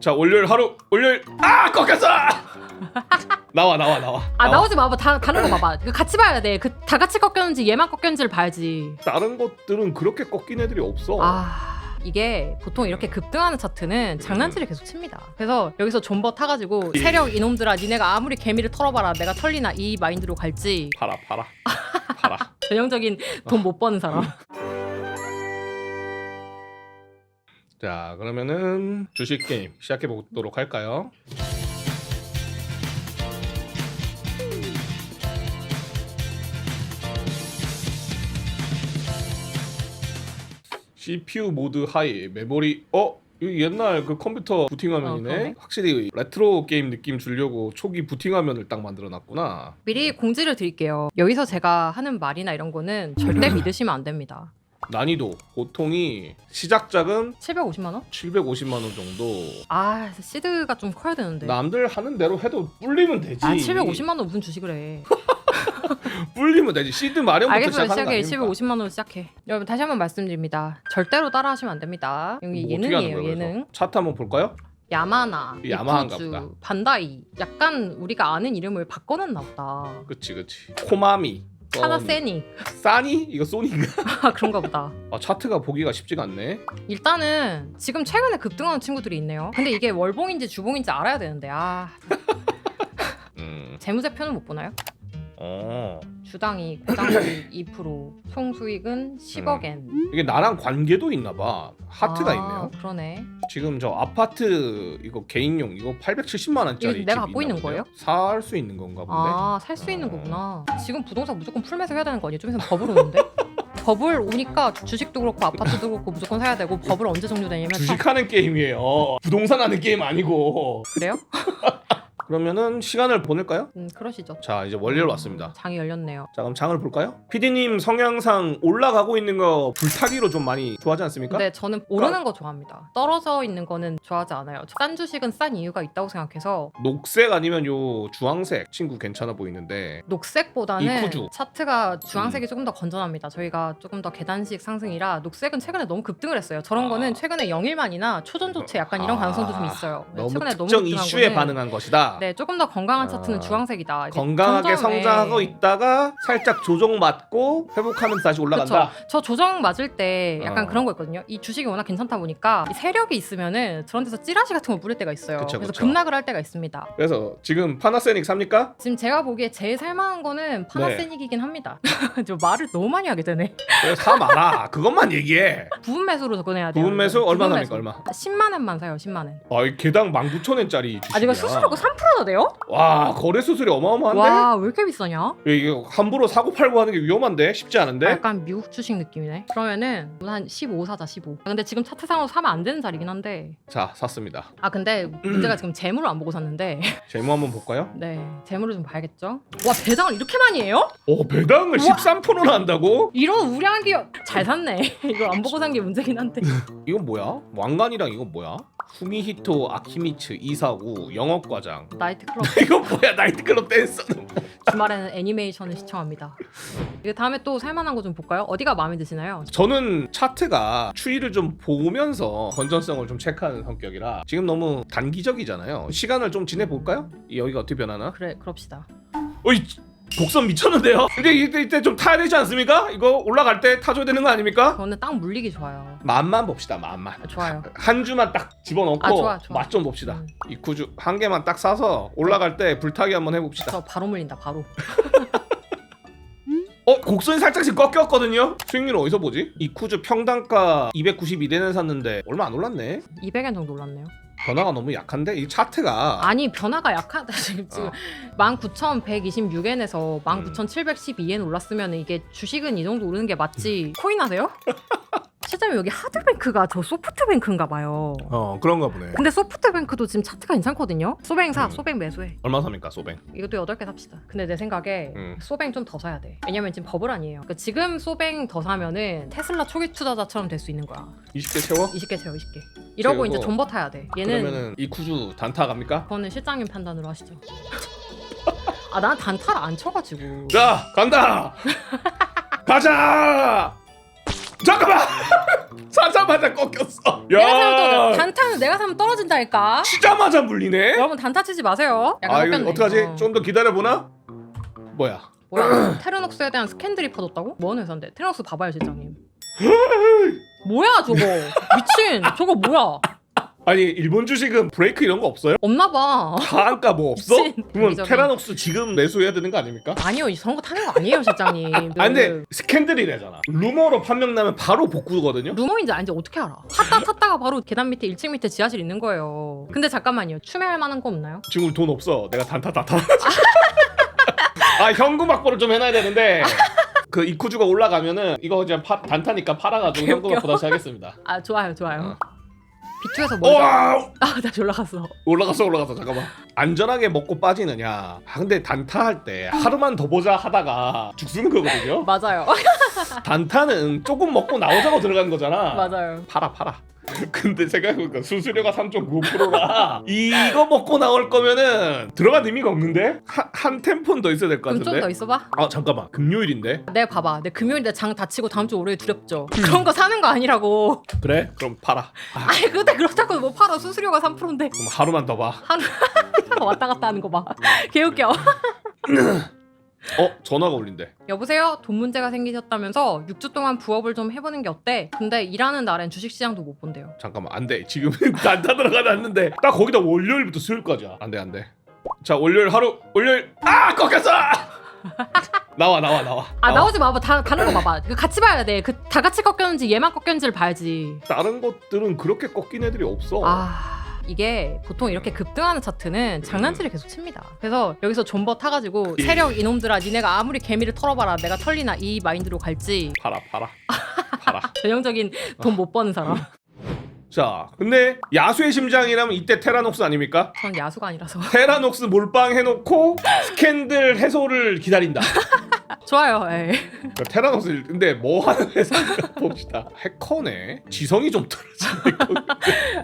자 월요일 하루 월요일 아 꺾였어! 나와 나와 나와. 아 나와. 나오지 마봐. 다 다른 거 봐봐. 그 같이 봐야 돼그 다 같이 꺾였는지 얘만 꺾였는지를 봐야지. 다른 것들은 그렇게 꺾인 애들이 없어. 아 이게 보통 이렇게 급등하는 차트는 장난질을 계속 칩니다. 그래서 여기서 존버 타가지고 세력 이놈들아 니네가 아무리 개미를 털어봐라. 내가 털리나 이 마인드로 갈지. 팔아 팔아 팔아 전형적인 돈 못 버는 사람 자 그러면은 주식 게임 시작해 보도록 할까요? CPU 모드 하이 메모리 어? 옛날 그 컴퓨터 부팅 어, 화면이네 그러네. 확실히 레트로 게임 느낌 주려고 초기 부팅 화면을 딱 만들어 놨구나 미리 공지를 드릴게요 여기서 제가 하는 말이나 이런 거는 절대 믿으시면 안 됩니다 난이도 보통이 시작작은 750만 원? 750만 원 정도 아 시드가 좀 커야 되는데 남들 하는 대로 해도 뿔리면 되지 아 750만 원 무슨 주식을 해 뿔리면 되지 시드 마련부터 알겠어요. 시작하는 거 시작해. 아닙니까? 750만 원으로 시작해. 여러분 다시 한번 말씀드립니다. 절대로 따라하시면 안 됩니다. 여기 뭐 어떻게 하는 예능이에요. 거예요, 예능. 그래서? 차트 한번 볼까요? 야마나, 이 야마한가 보다. 반다이. 약간 우리가 아는 이름을 바꿔놨나 보다. 그치 그치 코마미 파나세니. 싸니? 이거 소니인가? 아 그런가 보다. 아 차트가 보기가 쉽지가 않네 일단은 지금 최근에 급등하는 친구들이 있네요. 근데 이게 월봉인지 주봉인지 알아야 되는데 아 음. 재무제표는 못 보나요? 어. 주당이 고당수익 2%, 총수익은 10억엔. 이게 나랑 관계도 있나 봐 하트가 아, 있네요 그러네. 지금 저 아파트 이거 개인용 이거 870만 원짜리 이거 내가 집 갖고 있나 있는? 거예요? 살 수 있는 건가 본데 아, 살 수 있는 어. 거구나. 지금 부동산 무조건 풀매수 해야 되는 거 아니에요? 좀 있으면 버블 오는데? 버블 오니까 주식도 그렇고 아파트도 그렇고 무조건 사야 되고 버블 언제 종료되냐면 참- 주식하는 게임이에요 부동산 하는 게임 아니고 그래요? 그러면은 시간을 보낼까요? 음, 그러시죠. 자 이제 월요일 왔습니다 장이 열렸네요. 자 그럼 장을 볼까요? PD님 성향상 올라가고 있는 거 불타기로 좀 많이 좋아하지 않습니까? 근데 저는 오르는 거 좋아합니다. 떨어져 있는 거는 좋아하지 않아요. 싼 주식은 싼 이유가 있다고 생각해서 녹색 아니면 요 주황색 친구 괜찮아 보이는데 녹색보다는 이쿠주. 차트가 음. 주황색이 조금 더 건전합니다. 저희가 조금 더 계단식 상승이라 녹색은 최근에 너무 급등을 했어요. 저런 아. 거는 최근에 영일만이나 초전 조치 약간 이런 아, 가능성도 좀 있어요. 너무 최근에 특정 급등한 이슈에 거는 반응한 것이다. 네, 조금 더 건강한 아, 차트는 주황색이다. 이게 건강하게 점점, 성장하고 예. 있다가 살짝 조정 맞고 회복하면서 다시 올라간다. 저 조정 맞을 때 약간 어. 그런 거 있거든요. 이 주식이 워낙 괜찮다 보니까 이 세력이 있으면은 저런 데서 찌라시 같은 거 뿌릴 때가 있어요. 그쵸, 그래서 그쵸. 급락을 할 때가 있습니다. 그래서 지금 파나세닉 삽니까? 지금 제가 보기에 제일 살만한 거는 파나세닉이긴 합니다. 저 말을 너무 많이 하게 되네. 그래, 사 마라. 그것만 얘기해. 부분 매수로 접근해야 돼요. 부분 매수 얼마 삽니까? 얼마? 10만 원만 사요. 10만 원. 아, 이 개당 19,000원짜리 주식이야. 아, 이거 수수료가 3%나 돼요? 와, 거래 수수료 어마어마한데? 와, 왜 이렇게 비싸냐? 이게 함부로 사고 팔고 하는 게 위험한데? 쉽지 않은데? 아, 약간 미국 주식 느낌이네. 그러면은 한 15 사자 15. 아, 근데 지금 차트상으로 사면 안 되는 자리긴 한데. 자, 샀습니다. 아 근데 문제가 지금 재물을 안 보고 샀는데. 재무 한번 볼까요? 네, 재물을 좀 봐야겠죠. 와 배당을 이렇게 많이 해요? 오, 배당을 우와. 13%나 한다고? 이런 우량한 기업 잘 샀네. 이거 안 보고 산 게 문제긴 한데. 이건 뭐야? 왕관이랑 이건 뭐야? 후미히토 아키미츠 이사구 영업과장 나이트클럽 이거 뭐야 나이트클럽 댄서는 주말에는 애니메이션을 시청합니다. 이거 다음에 또 살만한 거 좀 볼까요? 어디가 마음에 드시나요? 저는 차트가 추이를 좀 보면서 건전성을 좀 체크하는 성격이라 지금 너무 단기적이잖아요 시간을 좀 지내볼까요? 여기가 어떻게 변하나? 그래, 그럽시다. 어이 곡선 미쳤는데요? 근데 이때, 이때 좀 타야 되지 않습니까? 이거 올라갈 때 타줘야 되는 거 아닙니까? 저는 딱 물리기 좋아요. 맛만 봅시다 맛만 아, 좋아요. 한 주만 딱 집어넣고 아, 좋아, 좋아. 맛 좀 봅시다 음. 이쿠주 한 개만 딱 사서 올라갈 때 불타기 한번 해봅시다 저 바로 물린다, 바로. 어 곡선이 살짝씩 꺾였거든요. 수익률은 어디서 보지? 이 쿠즈 평단가 292대는 샀는데 얼마 안 올랐네. 200엔 정도 올랐네요. 변화가 너무 약한데 이 차트가 아니 변화가 약하다 지금 지금 어. 19,126엔에서 19,712엔 올랐으면 이게 주식은 이 정도 오르는 게 맞지 코인 하세요? 실제로 여기 하드뱅크가 저 소프트뱅크인가 봐요. 어 그런가 보네. 근데 소프트뱅크도 지금 차트가 괜찮거든요. 소뱅 사, 음. 소뱅 매수해. 얼마 삽니까 소뱅? 이것도 8개 삽시다. 근데 내 생각에 음. 소뱅 좀 더 사야 돼. 왜냐면 지금 버블 아니에요. 그러니까 지금 소뱅 더 사면은 테슬라 초기 투자자처럼 될 수 있는 거야. 20개 채워? 20개 채워, 20개. 이러고. 이제 존버 타야 돼. 얘는 그러면은 이쿠즈 단타 갑니까? 그거는 실장님 판단으로 하시죠. 아, 난 단타를 안 쳐가지고. 자 간다. 가자. 잠깐만. 사자마자 꺾였어. 내가 사면 야, 또 단타는 내가 사면 떨어진다니까. 치자마자 물리네. 여러분 단타 치지 마세요. 약간 아 이거 섞였네. 어떡하지? 어. 좀 더 기다려 보나? 뭐야? 뭐야? 테르녹스에 대한 스캔들이 퍼졌다고? 뭔 회사인데? 테르녹스 봐봐요 실장님. 뭐야 저거? 미친. 저거 뭐야? 아니 일본 주식은 브레이크 이런 거 없어요? 없나 봐. 하한가 뭐 없어? 미친. 그러면. 테라녹스 지금 매수해야 되는 거 아닙니까? 아니요, 이 저런 거 타는 거 아니에요, 실장님. 아 근데 스캔들이래잖아. 루머로 판명 나면 바로 복구거든요. 루머인지 아닌지 어떻게 알아? 탔다 탔다가 바로 계단 밑에 1층 밑에 지하실 있는 거예요. 근데 잠깐만요. 추매할 만한 거 없나요? 지금 우리 돈 없어. 내가 단타 다 타. 아 현금 확보를 좀 해놔야 되는데 그 이쿠주가 올라가면은 이거 그냥 파, 단타니까 팔아가지고 현금. 확보 다시 하겠습니다. 아 좋아요, 좋아요. 비투에서 어. 뭐? 와 아나 올라갔어. 올라갔어 올라갔어 잠깐만 안전하게 먹고 빠지느냐. 아, 근데 단타 할 때 하루만 더 보자 하다가 죽쓰는 거거든요. 맞아요, 단타는 조금 먹고 나오자고 들어가는 거잖아. 맞아요. 팔아 팔아. 근데 생각해보니까 수수료가 3.9%라 이거 먹고 나올 거면은 들어간 의미가 없는데? 한, 한 템포는 더 있어야 될 것 그럼 좀 같은데? 더 있어봐. 아 잠깐만. 금요일인데? 내가 봐봐. 내 금요일에 장 다치고 다음 주 월요일 두렵죠. 그런 거 사는 거 아니라고. 그래? 그럼 팔아. 아, 아니 근데 그렇다고 뭐 팔아. 수수료가 3%인데. 그럼 하루만 더봐. 하루 왔다 갔다 하는 거 봐. 개웃겨. 어 전화가 울린대 여보세요? 돈 문제가 생기셨다면서 6주 동안 부업을 좀 해보는 게 어때? 근데 일하는 날엔 주식시장도 못 본대요. 잠깐만 안돼 지금 단타 들어가놨는데 딱 거기다 월요일부터 수요일까지야 안돼 안돼 자 월요일 하루 월요일 아 꺾였어 나와 나와 나와 아 나와. 나오지 마봐. 다 가는 거 봐봐. 그 같이 봐야 돼. 그 다 같이 꺾였는지 얘만 꺾였는지를 봐야지. 다른 것들은 그렇게 꺾인 애들이 없어 아 이게 보통 이렇게 급등하는 차트는 장난치를 계속 칩니다. 그래서 여기서 존버 타가지고 예. 세력 이놈들아 니네가 아무리 개미를 털어봐라 내가 털리나 이 마인드로 갈지 팔아 팔아 팔아 전형적인 돈 못 버는 사람. 자 근데 야수의 심장이라면 이때 테라녹스 아닙니까? 전 야수가 아니라서 테라녹스 몰빵 해놓고 스캔들 해소를 기다린다 좋아요. 에이. 그러니까 테라녹스 근데 뭐 하는 회사인가 봅시다 해커네 지성이 좀 떨어지네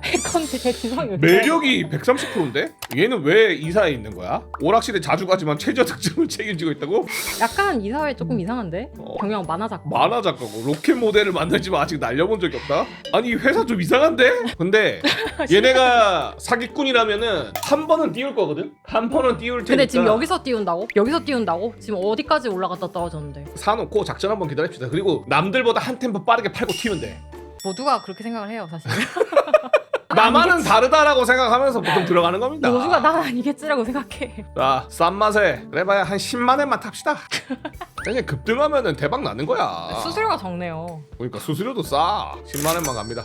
해컨트 제 지성이 매력이 130%인데? 얘는 왜 이사에 있는 거야? 오락실에 자주 가지만 최저 득점을 책임지고 있다고? 약간 이 사회 조금 이상한데? 어. 경영 만화 작가. 만화 작가고 로켓 모델을 만들지만 아직 날려본 적이 없다? 아니 이 회사 좀 이상한 데? 근데 얘네가 사기꾼이라면은 한 번은 띄울 거거든? 한 번은 띄울 테니까 근데 지금 여기서 띄운다고? 여기서 띄운다고? 지금 어디까지 올라갔다 떨어졌는데? 사놓고 작전 한번 기다립시다 그리고 남들보다 한 템포 빠르게 팔고 튀면 돼 모두가 그렇게 생각을 해요, 사실. 나만은 다르다라고 생각하면서 보통 들어가는 겁니다 모두가 난 아니겠지라고 생각해. 자, 싼 맛에 그래봐야 한 10만 원만 탑시다. 그냥 급등하면은 대박 나는 거야. 수수료가 적네요. 그러니까 수수료도 싸. 10만 원만 갑니다.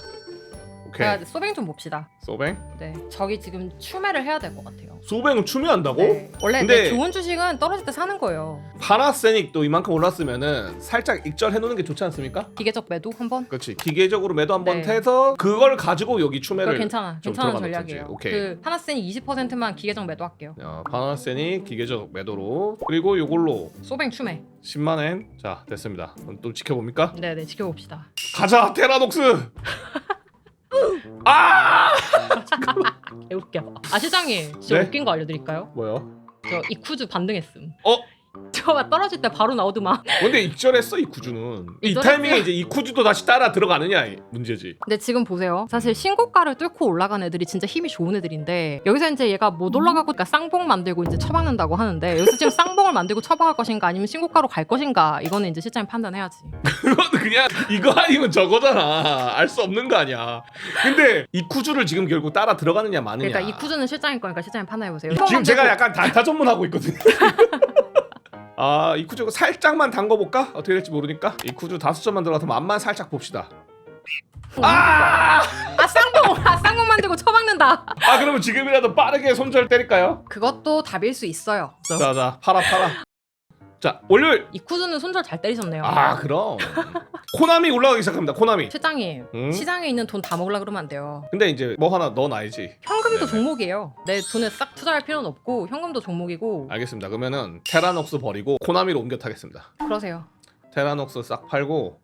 오케이. 제가 소뱅 좀 봅시다. 소뱅? 네, 저기 지금 추매를 해야 될 것 같아요. 소뱅은 추미한다고? 네. 원래 근데- 내 좋은 주식은 떨어질 때 사는 거예요. 파나세닉도 이만큼 올랐으면은 살짝 익절해 놓는 게 좋지 않습니까? 기계적 매도 한번. 그렇지. 기계적으로 매도 한번 네. 해서 그걸 가지고 여기 추매를 괜찮아. 좀 괜찮은 들어가면 전략이에요. 되지. 오케이. 그 하나센이 20%만 기계적 매도할게요. 어, 파나세닉 기계적 매도로 그리고 요걸로 소뱅 추매. 10만 원. 자, 됐습니다. 그럼 또 지켜봅니까? 네, 네 지켜봅시다. 가자, 테라독스. 아! 개웃겨. 아 시장님, 진짜 네? 웃긴 거 알려드릴까요? 뭐요? 저 이쿠즈 반등했음. 어? 저가 떨어질 때 바로 나오더만. 근데 익절했어 이쿠주는 이 익절했어요? 타이밍에 이제 이쿠주도 다시 따라 들어가느냐 이 문제지 근데 지금 보세요. 사실 신고가를 뚫고 올라간 애들이 진짜 힘이 좋은 애들인데 여기서 이제 얘가 못 올라가고 그러니까 쌍봉 만들고 이제 처박는다고 하는데 여기서 지금 쌍봉을 만들고 처박을 것인가 아니면 신고가로 갈 것인가 이거는 이제 실장님 판단해야지. 그건 그냥 이거 아니면 저거잖아 알 수 없는 거 아니야 근데 이쿠주를 지금 결국 따라 들어가느냐 마느냐 그러니까 이 쿠즈는 실장님 거니까 실장님 판단해 보세요. 지금 제가 약간 단타 전문하고 있거든요 아 이쿠주 살짝만 담궈볼까? 어떻게 될지 모르니까 이쿠주 다섯 점만 들어가서 맛만 살짝 봅시다 아! 아 쌍봉, 아 쌍봉 만들고 처박는다. 아 그러면 지금이라도 빠르게 손절 때릴까요? 그것도 답일 수 있어요. 자자 팔아 팔아 자 월요일 이쿠즈는 손절 잘 때리셨네요. 아 그럼 코나미 올라가기 시작합니다 코나미 실장님 음? 시장에 있는 돈 다 먹으려 그러면 안 돼요. 근데 이제 뭐 하나 넣어놔야지 현금도 네네. 종목이에요. 내 돈을 싹 투자할 필요는 없고 현금도 종목이고 알겠습니다 그러면은 테라녹스 버리고 코나미로 옮겨 타겠습니다 그러세요. 테라녹스 싹 팔고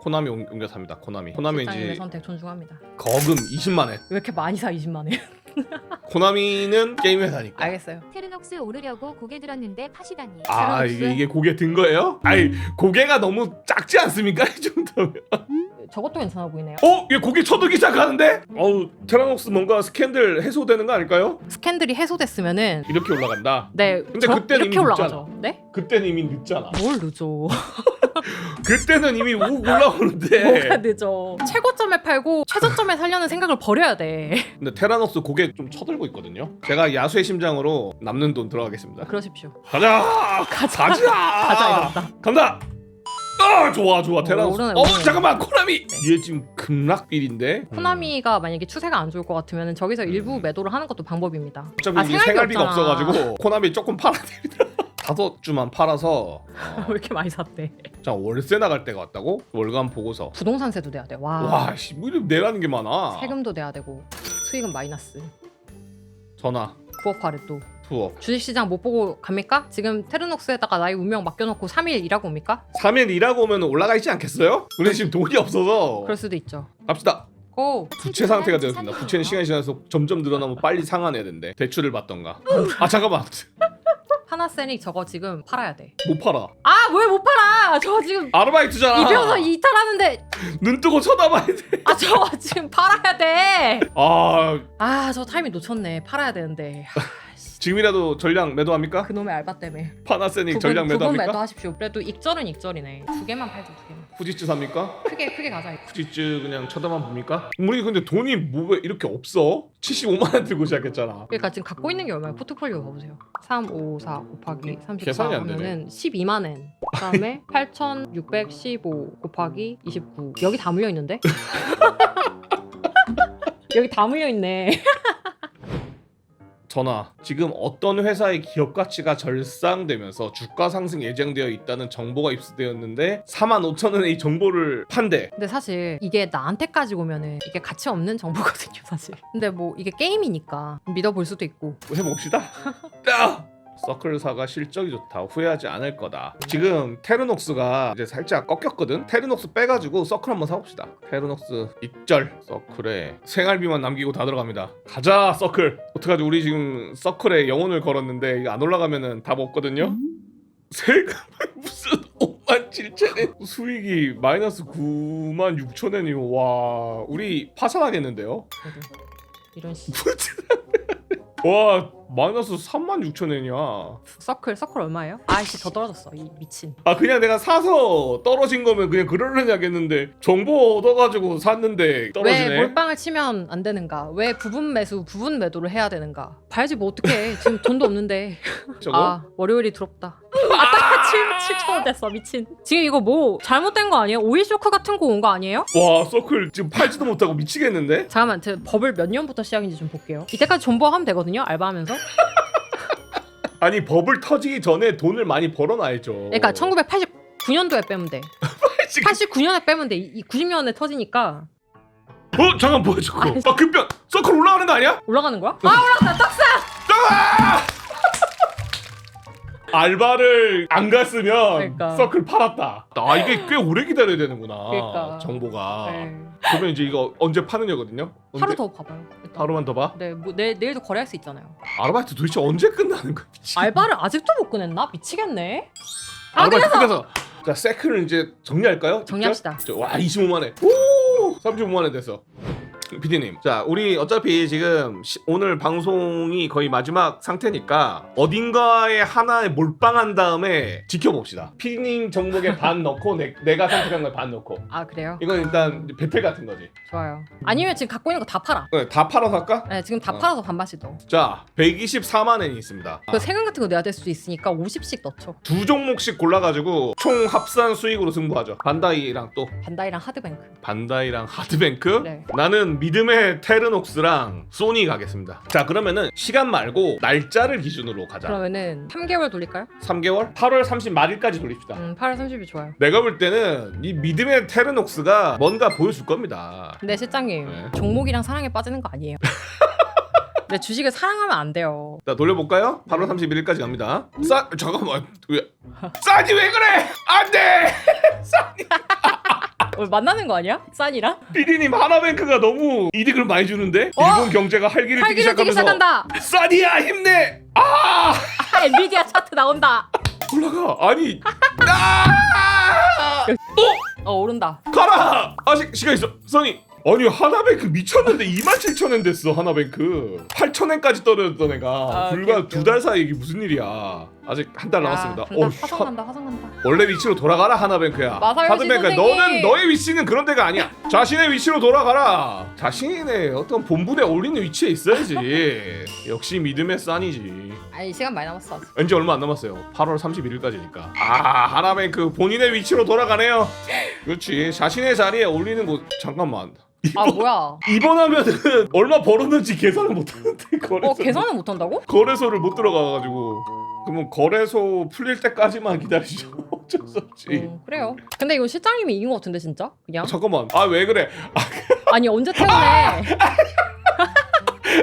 코나미 옮- 옮겨 탑니다 코나미 코나미 이제 선택 존중합니다. 거금 20만원 왜 이렇게 많이 사 20만 원? 코나미는 게임 회사니까 알겠어요. 테르녹스 오르려고 고개 들었는데 파시다니. 아? 이게 이게 고개 든 거예요? 아니 고개가 너무 작지 않습니까 이 정도면 저것도 괜찮아 보이네요. 어? 얘 고개 쳐들기 시작하는데? 어우 테라녹스 뭔가 스캔들 해소되는 거 아닐까요? 스캔들이 해소됐으면은 이렇게 올라간다 네, 근데 저- 그때는 이렇게 이미 올라가죠. 네? 그때는 이미 늦잖아 뭘 늦어? 그때는 이미 욱 뭐가 올라오는데 늦어? 최고점에 팔고 최저점에 살려는 생각을 버려야 돼. 근데 테라녹스 고개 좀 쳐들고 있거든요 제가 야수의 심장으로 남는 돈 들어가겠습니다 그러십시오. 가자 가자. 가자 가자 이런다. 간다 아 좋아 좋아 오르네, 어 오르네. 잠깐만 코나미 네. 얘 지금 급락빌인데 코나미가 만약에 추세가 안 좋을 것 같으면 저기서 일부 매도를 하는 것도 방법입니다. 어차피 아, 이게 생활비 생활비가 없잖아. 없어가지고 코나미 조금 팔아야 됩니다 다섯 주만 팔아서 어, 왜 이렇게 많이 샀대? 자 월세 나갈 때가 왔다고? 월간 보고서 부동산세도 내야 돼. 와. 와 씨 뭐 이렇게 내라는 게 많아 세금도 내야 되고 수익은 마이너스. 전화 부업화를 또 투업 주식시장 못 보고 갑니까? 지금 테르녹스에다가 나의 운명 맡겨놓고 3일 일하고 옵니까? 3일 일하고 오면 올라가 있지 않겠어요? 우리 지금 돈이 없어서 그럴 수도 있죠. 갑시다 고! 부채 상태가 되었습니다 부채는 시간이 지나서 점점 늘어나면 빨리 상환해야 된대 대출을 받던가 아 잠깐만 파나세닉 저거 지금 팔아야 돼. 못 팔아 아 왜 못 팔아? 저거 지금 아르바이트잖아 입혀서 이탈하는데 눈 뜨고 쳐다봐야 아 저거 지금 팔아야 돼. 돼아 아 저 타이밍 놓쳤네. 팔아야 되는데. 지금이라도 전량 매도합니까? 그놈의 알바 때문에. 파나세닉 전량 매도합니까? 매도하십시오. 그래도 익절은 익절이네. 두 개만 팔죠 두 개만. 후지츠 삽니까? 크게 크게 가자. 후지츠 그냥 쳐다만 봅니까? 우리 근데 돈이 뭐왜 이렇게 없어? 75만 원 들고 시작했잖아 그러니까 지금 갖고 있는 게 얼마예요? 포트폴리오 봐보세요. 3, 5, 4 곱하기 34 계산이 안 되네. 하면은 12만 엔. 그다음에 8,615 곱하기 29. 여기 다 물려 있는데? 여기 다 물려 있네. 전화 지금 어떤 회사의 기업 가치가 절상되면서 주가 상승 예정되어 있다는 정보가 입수되었는데 4만 5천 원의 이 정보를 판대 근데 사실 이게 나한테까지 오면은 이게 가치 없는 정보거든요, 사실. 근데 뭐 이게 게임이니까 믿어볼 수도 있고. 해봅시다 야! 서클사가 실적이 좋다 후회하지 않을 거다. 지금 테르녹스가 이제 살짝 꺾였거든? 테르녹스 빼가지고 서클 한번 사봅시다. 테르녹스 입절 서클에 생활비만 남기고 다 들어갑니다. 가자 서클! 어떡하지? 우리 지금 서클에 영혼을 걸었는데 이거 안 올라가면은 답 없거든요? 세금 무슨 5만 7천엔? 수익이 마이너스 9만 6천엔이요 와 우리 파산하겠는데요? 이런 씨. 와 마이너스 3만 6천엔이야 서클 서클 얼마예요? 아이씨 더 떨어졌어. 이 미친. 아 그냥 내가 사서 떨어진 거면 그냥 그러려냐겠는데 정보 얻어가지고 샀는데 왜 떨어지네 몰빵을 치면 안 되는가? 왜 부분 매수, 부분 매도를 해야 되는가? 봐야지 뭐 어떡해. 지금 돈도 없는데. 저거? 아 월요일이 두렵다. 아딱 7, 7천 원 됐어 미친. 지금 이거 뭐 잘못된 거 아니에요? 오일 쇼크 같은 거 온 거 아니에요? 와 서클 지금 팔지도 못하고 미치겠는데? 잠깐만 제가 법을 몇 년부터 시작인지 좀 볼게요. 이때까지 존버하면 되거든요. 알바하면서. 아니 버블 터지기 전에 돈을 많이 벌어놔야죠 그러니까 1989년도에 빼면 돼. 89년에 빼면 돼. 이 90년에 터지니까 어 잠깐 보여줘 그거 아, 아 급변 서클 올라가는 거 아니야? 올라가는 거야? 아 올라갔다. 떡사. 아! 알바를 안 갔으면 그러니까. 서클 팔았다 아 이게 꽤 오래 기다려야 되는구나 그러니까. 정보가 네. 그러면 이제 이거 언제 파느냐거든요 언제? 하루 더 봐봐요. 일단. 하루만 더 봐? 네, 뭐 내, 내일도 거래할 수 있잖아요. 아르바이트 도대체 언제 끝나는 거야 미친 알바를 아직도 못 꺼냈나? 미치겠네. 아, 아르바이트 그래서 끝나서 자 세크를 이제 정리할까요? 정리합시다. 저, 와 25만에 오 35만에 됐어 피디님 자 우리 어차피 지금 시- 오늘 방송이 거의 마지막 상태니까 어딘가에 하나에 몰빵한 다음에 지켜봅시다 피디님 정복에 반 넣고 내, 내가 선택한 거에 반 넣고 아 그래요? 이건 일단 배틀 같은 거지 좋아요. 아니면 지금 갖고 있는 거 다 팔아. 네, 다 팔아서 할까? 네, 지금 다 어. 팔아서 반반씩 넣어. 자 124만 원이 있습니다 그 세금 같은 거 내야 될 수도 있으니까 50씩 넣죠. 두 종목씩 골라가지고 총 합산 수익으로 승부하죠 반다이랑 또 반다이랑 하드뱅크. 반다이랑 하드뱅크 네. 나는 믿음의 테르녹스랑 소니 가겠습니다 자 그러면은 시간 말고 날짜를 기준으로 가자 그러면은 3개월 돌릴까요? 3개월? 8월 30 말일까지 돌립시다 음, 8월 30일 좋아요. 내가 볼 때는 이 믿음의 테르녹스가 뭔가 보여줄 겁니다 근데 실장님 네. 종목이랑 사랑에 빠지는 거 아니에요. 내 주식을 사랑하면 안 돼요. 자 돌려볼까요? 8월 31일까지 갑니다 싸 잠깐만 왜 싸지 왜 그래 안돼 어, 만나는 거 아니야? 싼이랑? 피디님 하나뱅크가 너무 이득을 많이 주는데 어? 일본 경제가 활기를 띠기 활기를 뛰기 시작하면서 시작한다. 싸디야 힘내 아 아, 엔비디아 차트 나온다. 올라가 아니 아! 어어 오른다. 가라! 아직 시간 있어. 써니. 아니 하나뱅크 미쳤는데 27,000엔 됐어 하나뱅크 8,000엔까지 떨어졌던 애가 아, 불과 오케이, 두달 사이 이게 무슨 일이야 아직 한 달 남았습니다. 간다, 어우, 화성 하- 간다 화성 간다. 원래 위치로 돌아가라 하나뱅크야. 마사요시 선생님! 너는 너의 위치는 그런 데가 아니야. 자신의 위치로 돌아가라. 자신의 어떤 본분에 어울리는 위치에 있어야지. 역시 믿음의 싼이지. 아니 시간 많이 남았어. 아직. 왠지 얼마 안 남았어요. 8월 31일까지니까. 아 하나뱅크 본인의 위치로 돌아가네요. 그렇지. 자신의 자리에 어울리는 곳 잠깐만. 아 뭐야? 입원하면은 얼마 벌었는지 계산을 못하는데 거래소 어 계산을 못 한다고? 거래소를 못 들어가가지고 그러면 거래소 풀릴 때까지만 기다리죠 어쩔 수 없지 어, 그래요. 근데 이거 실장님이 이긴 것 같은데 진짜? 그냥? 어, 잠깐만 아 왜 그래 아니 언제 퇴근해?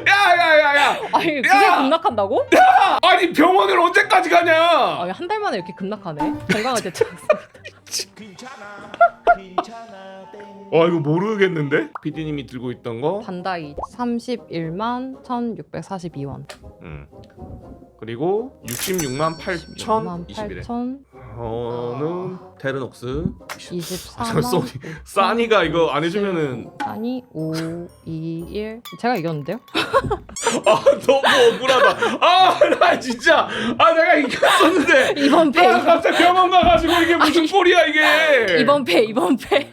야야야야 아니 그게 야! 급락한다고? 아니 병원을 언제까지 가냐 아니 한 달 만에 이렇게 급락하네. 건강을 되찾았어. 와 이거 모르겠는데 PD님이 들고 있던 거 반다이 31만 1,642원. 음. 그리고 66만 8,021에 8,000 저는 테르녹스 24만 아, 저 써니 싸니가 이거 안 해주면은 아니 5 2 1 제가 이겼는데요? 아 너무 억울하다. 아 나 진짜 아 내가 이겼었는데. 이번 패 아 갑자기 병원 가가지고 이게 무슨 꼴이야 이게. 이번 패 이번 패.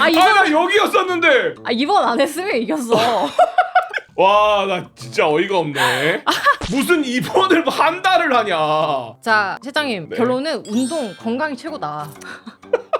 아 이번 아나 여기였었는데. 아 이번 안 했으면 이겼어. 와 나 진짜 어이가 없네. 무슨 입원을 뭐한 달을 하냐. 자 실장님 네. 결론은 운동 건강이 최고다.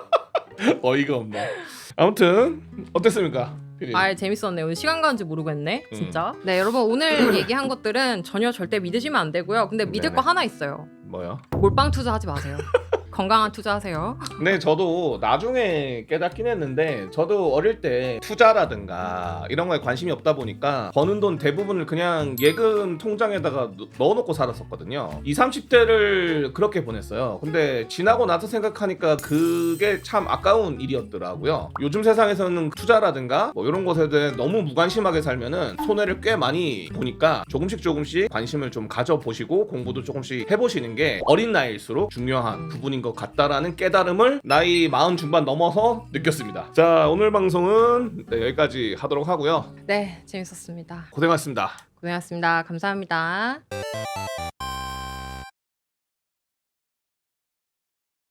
어이가 없네. 아무튼 어땠습니까? 아 재밌었네 오늘 시간 가는지 모르고 했네 음. 진짜. 네 여러분 오늘 얘기한 것들은 전혀 절대 믿으시면 안 되고요. 근데 믿을 네네. 거 하나 있어요. 뭐야? 몰빵 투자하지 마세요. 건강한 투자하세요. 근데 저도 나중에 깨닫긴 했는데 저도 어릴 때 투자라든가 이런 거에 관심이 없다 보니까 버는 돈 대부분을 그냥 예금 통장에다가 넣- 넣어놓고 살았었거든요. 20, 30대를 그렇게 보냈어요. 근데 지나고 나서 생각하니까 그게 참 아까운 일이었더라고요. 요즘 세상에서는 투자라든가 뭐 이런 것에 대해 너무 무관심하게 살면은 손해를 꽤 많이 보니까 조금씩 조금씩 관심을 좀 가져보시고 공부도 조금씩 해보시는 게 어린 나이일수록 중요한 부분인 것 같다라는 깨달음을 나이 마흔 중반 넘어서 느꼈습니다. 자 오늘 방송은 네, 여기까지 하도록 하고요. 네 재밌었습니다. 고생하셨습니다. 고생하셨습니다. 감사합니다.